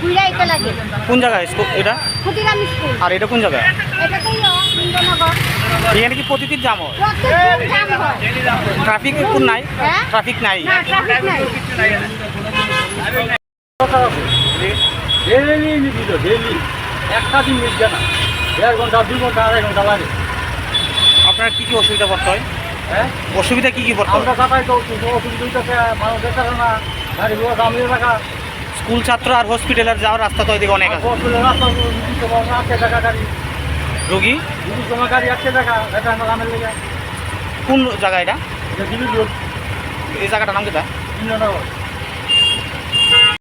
ঘুরে আইতে লাগে কোন জায়গায় স্কুল এটা? আর এটা কোন ইন্দ্রনগর এখানে কি প্রতিদিন জাম হয় হয় ট্রাফিক কোন নাই? হ্যাঁ? ট্রাফিক নাই? ট্রাফিক নাই ডেলি একটা দিন না দেড় ঘণ্টা দুই ঘণ্টা আড়াই ঘণ্টা লাগে আপনার কি কি অসুবিধা পড়তে হয় হ্যাঁ অসুবিধা কি কি পড়তে হয়? আমরা তো অসুবিধা হইতেছে মানুষ দেখতে না গাড়ি ঘোড়া দামিয়ে রাখা স্কুল ছাত্র আর হসপিটালের যাওয়ার রাস্তা তো এদিকে অনেক আছে। হসপিটাল রাস্তা রুগী? কোন জায়গা এটা? এই জায়গাটার নাম কেটা